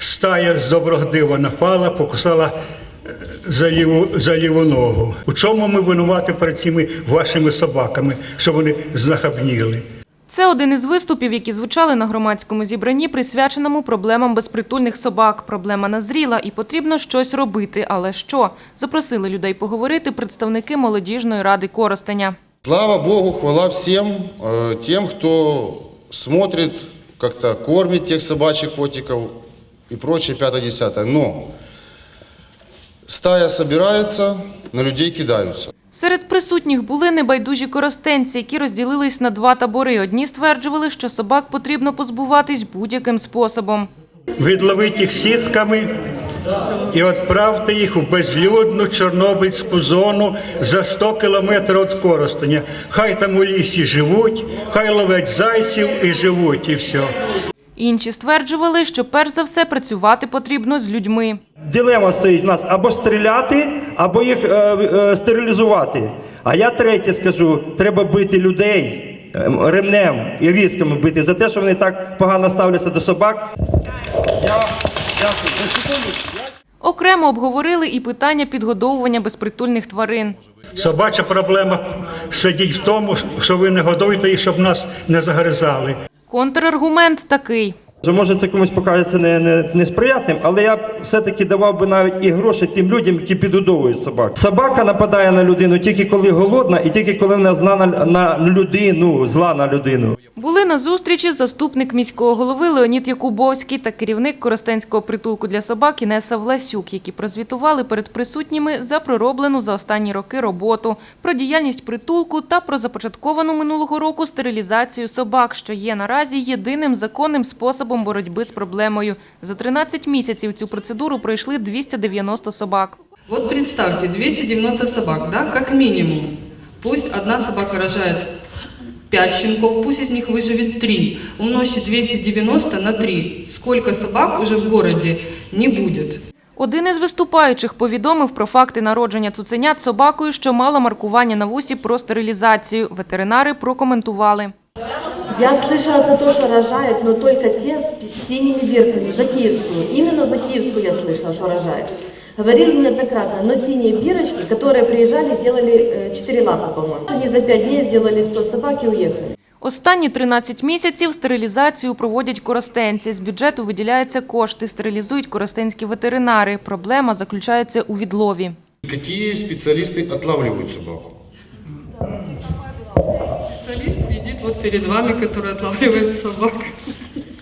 стая з доброго дива напала, покусала е, за ліву, за ліву ногу. У чому ми винуваті перед цими вашими собаками, що вони знахабніли? Це один із виступів, які звучали на громадському зібранні, присвяченому проблемам безпритульних собак. Проблема назріла і потрібно щось робити. Але що? Запросили людей поговорити представники молодіжної ради Коростеня. Слава Богу, хвала всем э, тем, кто смотрит, как-то кормит тех собачьих котиков и прочее, пятое, десятое. Но стая собирается, на людей кидаются. Серед присутніх були небайдужі коростенці, які розділились на два табори. Одні стверджували, що собак потрібно позбуватись будь-яким способом. Відловити їх сітками і відправте їх у безлюдну Чорнобильську зону за 100 кілометрів від Коростеня. Хай там у лісі живуть, хай ловять зайців і живуть, і все. Інші стверджували, що перш за все працювати потрібно з людьми. Дилема стоїть у нас або стріляти, або їх е, е, стерилізувати. А я третє скажу: треба бити людей е, ремнем і різками бити за те, що вони так погано ставляться до собак. Я, Окремо обговорили і питання підгодовування безпритульних тварин. Собача проблема сидить в тому, що ви не годуєте їх, щоб нас не загризали. Контраргумент такий. Що, Може, це комусь покажеться не, не, несприятним, але я б все-таки давав би навіть і гроші тим людям, які підгодовують собак. Собака нападає на людину тільки коли голодна, і тільки коли вона зла на, на людину, зла на людину. Були на зустрічі заступник міського голови Леонід Якубовський та керівник Коростенського притулку для собак Інеса Власюк, які прозвітували перед присутніми за пророблену за останні роки роботу, про діяльність притулку та про започатковану минулого року стерилізацію собак, що є наразі єдиним законним способом боротьби з проблемою. За 13 місяців цю процедуру пройшли 290 собак. Вот представьте, 290 собак, да, как минимум. Пусть одна собака рожает 5 щенков, пусть из них выживет 3. Умножьте 290 на 3. Сколько собак уже в городе не будет. Один із виступаючих повідомив про факти народження цуценят собакою, що мала маркування на вусі про стерилізацію. Ветеринари прокоментували. Я слышала за то, что рожают, но только те с пи- синими бирками, за Киевскую. Именно за Киевскую я слышала, что рожают. Говорили неоднократно, но синие бирочки, которые приезжали, делали э, 4 лапы, по-моему. Они за 5 дней сделали 100 собак и уехали. Останні 13 місяців стерилізацію проводять коростенці. З бюджету виділяються кошти, стерилізують коростенські ветеринари. Проблема заключається у відлові. Какие специалисты отлавливают собаку? вот перед вами, который отлавливает собак.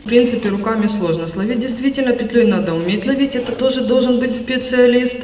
В принципе, руками сложно. Словить действительно петлей надо уметь ловить. Это тоже должен быть специалист.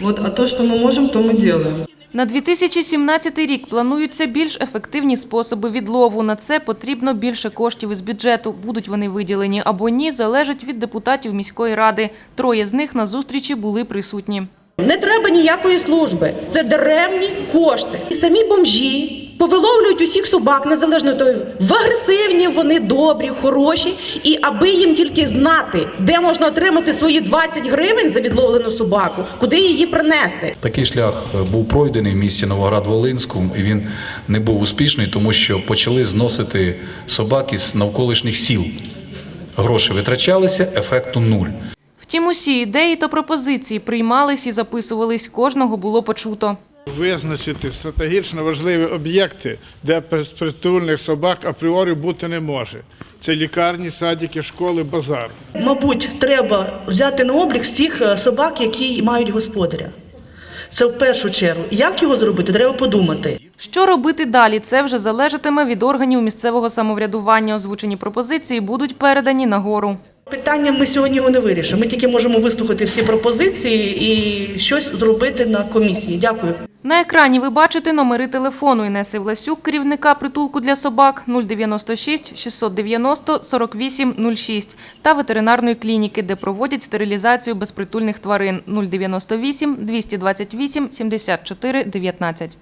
Вот, а то, что мы можем, то мы делаем. На 2017 рік плануються більш ефективні способи відлову. На це потрібно більше коштів із бюджету. Будуть вони виділені або ні, залежить від депутатів міської ради. Троє з них на зустрічі були присутні. Не треба ніякої служби. Це даремні кошти. І самі бомжі повиловлюють усіх собак, незалежно від того, в агресивні, вони добрі, хороші. І аби їм тільки знати, де можна отримати свої 20 гривень за відловлену собаку, куди її принести. Такий шлях е, був пройдений в місті Новоград-Волинському, і він не був успішний, тому що почали зносити собак із навколишніх сіл. Гроші витрачалися, ефекту нуль. Втім, усі ідеї та пропозиції приймались і записувались. Кожного було почуто. Визначити стратегічно важливі об'єкти, де безпритульних собак апріорі бути не може. Це лікарні, садики, школи, базар. Мабуть, треба взяти на облік всіх е, собак, які мають господаря. Це в першу чергу. Як його зробити, треба подумати. Що робити далі? Це вже залежатиме від органів місцевого самоврядування. Озвучені пропозиції будуть передані нагору. Питання ми сьогодні його не вирішимо. Ми тільки можемо вислухати всі пропозиції і щось зробити на комісії. Дякую. На екрані ви бачите номери телефону Інеси Власюк, керівника притулку для собак 096 690 48 06 та ветеринарної клініки, де проводять стерилізацію безпритульних тварин 098 228 74 19.